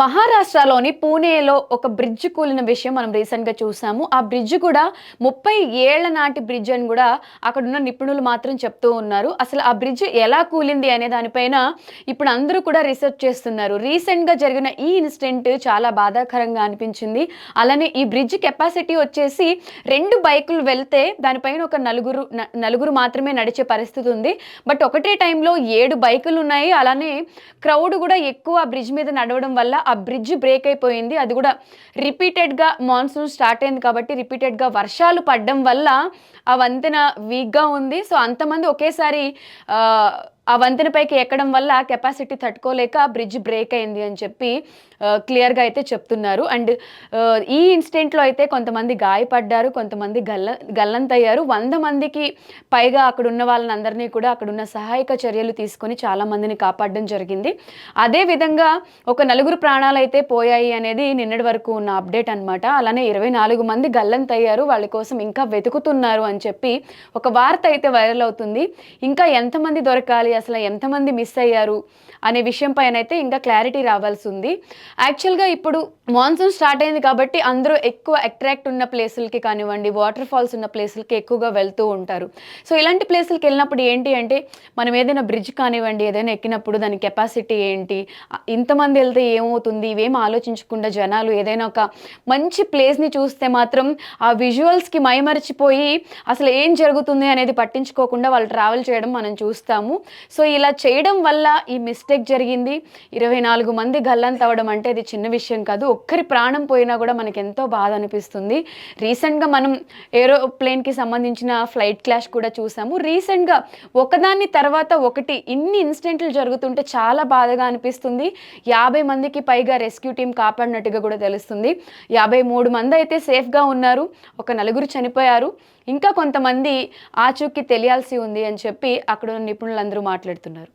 మహారాష్ట్రలోని పూణేలో ఒక బ్రిడ్జ్ కూలిన విషయం మనం రీసెంట్గా చూసాము. ఆ బ్రిడ్జ్ కూడా ముప్పై ఏళ్ళ నాటి బ్రిడ్జ్ అని కూడా అక్కడ ఉన్న నిపుణులు మాత్రం చెప్తూ ఉన్నారు. అసలు ఆ బ్రిడ్జ్ ఎలా కూలింది అనే దానిపైన ఇప్పుడు అందరూ కూడా రీసెర్చ్ చేస్తున్నారు. రీసెంట్గా జరిగిన ఈ ఇన్సిడెంట్ చాలా బాధాకరంగా అనిపించింది. అలానే ఈ బ్రిడ్జ్ కెపాసిటీ వచ్చేసి రెండు బైకులు వెళ్తే దానిపైన ఒక నలుగురు నలుగురు మాత్రమే నడిచే పరిస్థితి ఉంది. బట్ ఒకటే టైంలో ఏడు బైకులు ఉన్నాయి. అలానే క్రౌడ్ కూడా ఎక్కువ ఆ బ్రిడ్జ్ మీద నడవడం వల్ల ఆ బ్రిడ్జ్ బ్రేక్ అయిపోయింది. అది కూడా రిపీటెడ్గా మాన్సూన్ స్టార్ట్ అయింది కాబట్టి రిపీటెడ్గా వర్షాలు పడడం వల్ల ఆ వంతెన వీక్గా ఉంది. సో అంతమంది ఒకేసారి ఆ, వంతెనపైకి వంతెన పైకి ఎక్కడం వల్ల కెపాసిటీ తట్టుకోలేక బ్రిడ్జ్ బ్రేక్ అయింది అని చెప్పి క్లియర్గా అయితే చెప్తున్నారు. అండ్ ఈ ఇన్సిడెంట్లో అయితే కొంతమంది గాయపడ్డారు కొంతమంది గల్ల గల్లంతయ్యారు. వంద మందికి పైగా అక్కడ ఉన్న వాళ్ళని అందరినీ కూడా అక్కడ ఉన్న సహాయక చర్యలు తీసుకొని చాలా మందిని కాపాడడం జరిగింది. అదే విధంగా ఒక నలుగురు ప్రాణాలు అయితే పోయాయి అనేది నిన్నటి వరకు ఉన్న అప్డేట్ అన్నమాట. అలానే ఇరవై నాలుగు మంది గల్లంతయ్యారు వాళ్ళ కోసం ఇంకా వెతుకుతున్నారు అని చెప్పి ఒక వార్త అయితే వైరల్ అవుతుంది. ఇంకా ఎంతమంది దొరకాలి అసలు ఎంతమంది మిస్ అయ్యారు అనే విషయం పైన అయితే ఇంకా క్లారిటీ రావాల్సి ఉంది. యాక్చువల్గా ఇప్పుడు మాన్సూన్ స్టార్ట్ అయింది కాబట్టి అందరూ ఎక్కువ అట్రాక్ట్ ఉన్న ప్లేసులకి కానివ్వండి వాటర్ ఫాల్స్ ఉన్న ప్లేసులకి ఎక్కువగా వెళ్తూ ఉంటారు. సో ఇలాంటి ప్లేసులకి వెళ్ళినప్పుడు ఏంటి అంటే మనం ఏదైనా బ్రిడ్జ్ కానివ్వండి ఏదైనా ఎక్కినప్పుడు దాని కెపాసిటీ ఏంటి ఇంతమంది వెళ్తే ఏమవుతుంది ఇవేం ఆలోచించకుండా జనాలు ఏదైనా ఒక మంచి ప్లేస్ని చూస్తే మాత్రం ఆ విజువల్స్కి మైమరిచిపోయి అసలు ఏం జరుగుతుంది అనేది పట్టించుకోకుండా వాళ్ళు ట్రావెల్ చేయడం మనం చూస్తాము. సో ఇలా చేయడం వల్ల ఈ మిస్టేక్ జరిగింది. ఇరవై నాలుగు మంది గల్లంత అవ్వడం అంటే ఇది చిన్న విషయం కాదు. ఒక్కరి ప్రాణం పోయినా కూడా మనకి ఎంతో బాధ అనిపిస్తుంది. రీసెంట్గా మనం ఏరోప్లేన్కి సంబంధించిన ఫ్లైట్ క్లాష్ కూడా చూసాము. రీసెంట్గా ఒకదాని తర్వాత ఒకటి ఇన్ని ఇన్సిడెంట్లు జరుగుతుంటే చాలా బాధగా అనిపిస్తుంది. యాభై మందికి పైగా రెస్క్యూ టీం కాపాడినట్టుగా కూడా తెలుస్తుంది. యాభై మూడు మంది అయితే సేఫ్గా ఉన్నారు. ఒక నలుగురు చనిపోయారు. ఇంకా కొంతమంది ఆచూకీ తెలియాల్సి ఉంది అని చెప్పి అక్కడ ఉన్న నిపుణులందరూ మాట్లాడుతున్నారు.